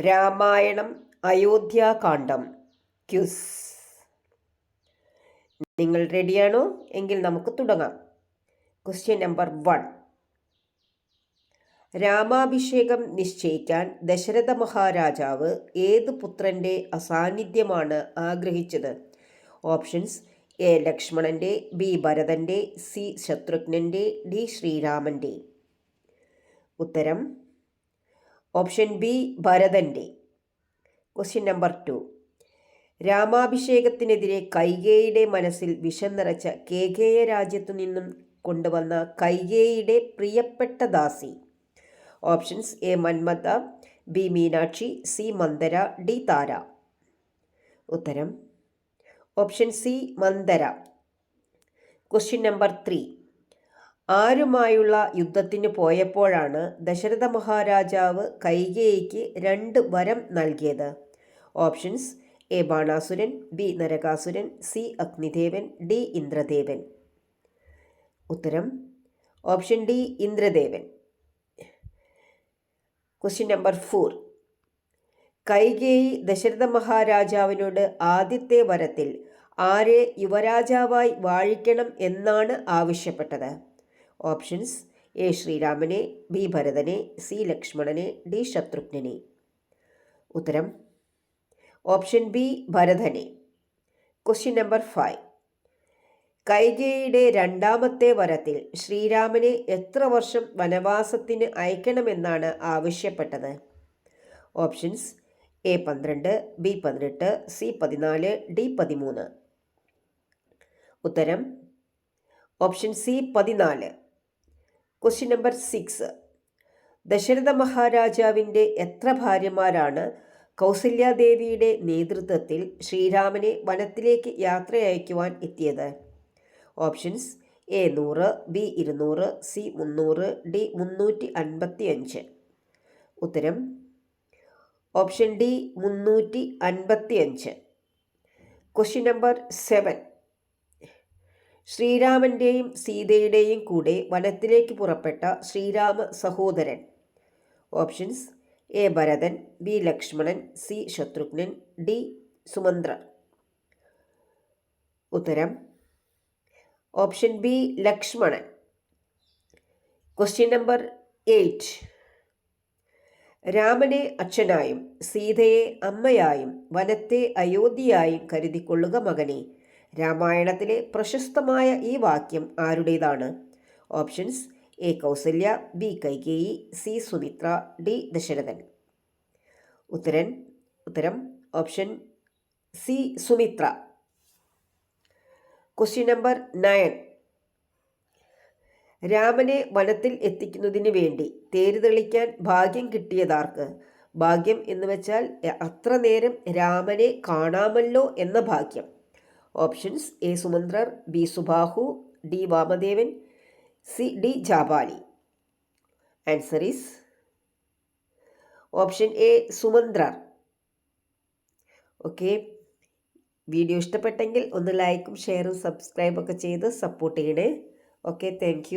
Ramayanam അയോധ്യാകാന്ഡം. Quiz. നിങ്ങൾ റെഡിയാണോ എങ്കിൽ നമുക്ക് തുടങ്ങാം. ക്വസ്റ്റ്യൻ നമ്പർ വൺ രാമാഭിഷേകം നിശ്ചയിക്കാൻ ദശരഥ മഹാരാജാവ് ഏത് പുത്രന്റെ അസാന്നിധ്യമാണ് ആഗ്രഹിച്ചത്? Options A. ലക്ഷ്മണന്റെ ബി. ഭരതന്റെ സി. ശത്രുഘ്നന്റെ ഡി. ശ്രീരാമന്റെ ഉത്തരം ഓപ്ഷൻ ബി ഭരതന്റെ ക്വസ്റ്റ്യൻ നമ്പർ ടു രാമാഭിഷേകത്തിനെതിരെ കൈകേയിയുടെ മനസ്സിൽ വിഷം നിറച്ച കേകേയ രാജ്യത്തു നിന്നും കൊണ്ടുവന്ന കൈകേയിയുടെ പ്രിയപ്പെട്ട ദാസി. Options A Manmatha B Meenakshi C Manthara D Thara. ഉത്തരം? Option C Manthara. Question number three ആരുമായുള്ള യുദ്ധത്തിന് പോയപ്പോഴാണ് ദശരഥ മഹാരാജാവ് കൈകേയിക്ക് രണ്ട് വരം നൽകിയത്. Options A. Banasuran B. Narakasuran C. Agnidevan D. Indradevan. ഉത്തരം option D Indradevan. Question number four. Kaikeyi Dasharatha മഹാരാജാവിനോട് ആദ്യത്തെ വരത്തിൽ ആരെ യുവരാജാവായി വാഴിക്കണം എന്നാണ് ആവശ്യപ്പെട്ടത്? ഓപ്ഷൻസ് എ ശ്രീരാമനെ ബി ഭരതനെ സി ലക്ഷ്മണനെ ഡി ശത്രുഘ്നനെ. ഉത്തരം option B ഭരതനെ. Question number five. കൈകേയിയുടെ രണ്ടാമത്തെ വരത്തിൽ ശ്രീരാമനെ എത്ര വർഷം വനവാസത്തിന് അയക്കണമെന്നാണ് ആവശ്യപ്പെട്ടത്? ഓപ്ഷൻസ് എ പന്ത്രണ്ട് ബി പതിനെട്ട് സി പതിനാല് ഡി പതിമൂന്ന്. ഉത്തരം ഓപ്ഷൻ സി പതിനാല്. ക്വസ്റ്റ്യൻ നമ്പർ സിക്സ് ദശരഥ മഹാരാജാവിന്റെ എത്ര ഭാര്യമാരാണ് കൗസല്യാദേവിയുടെ നേതൃത്വത്തിൽ ശ്രീരാമനെ വനത്തിലേക്ക് യാത്രയയക്കുവാൻ എത്തിയത്? ഓപ്ഷൻസ് എ നൂറ് ബി ഇരുന്നൂറ് സി മുന്നൂറ് ഡി മുന്നൂറ്റി അൻപത്തി അഞ്ച് ഉത്തരം ഓപ്ഷൻ ഡി മുന്നൂറ്റി അൻപത്തി അഞ്ച് ക്വസ്റ്റ്യൻ നമ്പർ സെവൻ ശ്രീരാമന്റെയും സീതയുടെയും കൂടെ വനത്തിലേക്ക് പുറപ്പെട്ട ശ്രീരാമ സഹോദരൻ. Options A. Bharathan B. Lakshmanan C. Shatrughnan D. Sumanthra. ഉത്തരം option B Lakshmanan. Question number eight. രാമനെ അച്ഛനായും സീതയെ അമ്മയായും വനത്തെ അയോധ്യയായും കരുതിക്കൊള്ളുക മകനെ രാമായണത്തിലെ പ്രശസ്തമായ ഈ വാക്യം ആരുടേതാണ്? Options A Kausalya B Kaikeyi C Sumitra D Dasharathan. Uttaran ഉത്തരം option C Sumitra. Question number nine. രാമനെ വനത്തിൽ എത്തിക്കുന്നതിന് വേണ്ടി തേര് തെളിക്കാൻ ഭാഗ്യം കിട്ടിയതാർക്ക്? ഭാഗ്യം എന്ന് വെച്ചാൽ അത്ര നേരം രാമനെ കാണാമല്ലോ എന്ന ഭാഗ്യം. Options A Sumantrar B Subahu D Vamadevan C D Jabali. Answer is option A Sumantrar. Okay. Video ഇഷ്ടപ്പെട്ടെങ്കിൽ ഒന്ന് ലൈക്കും ഷെയറും സബ്സ്ക്രൈബൊക്കെ ചെയ്ത് സപ്പോർട്ട് ചെയ്യണേ. Okay thank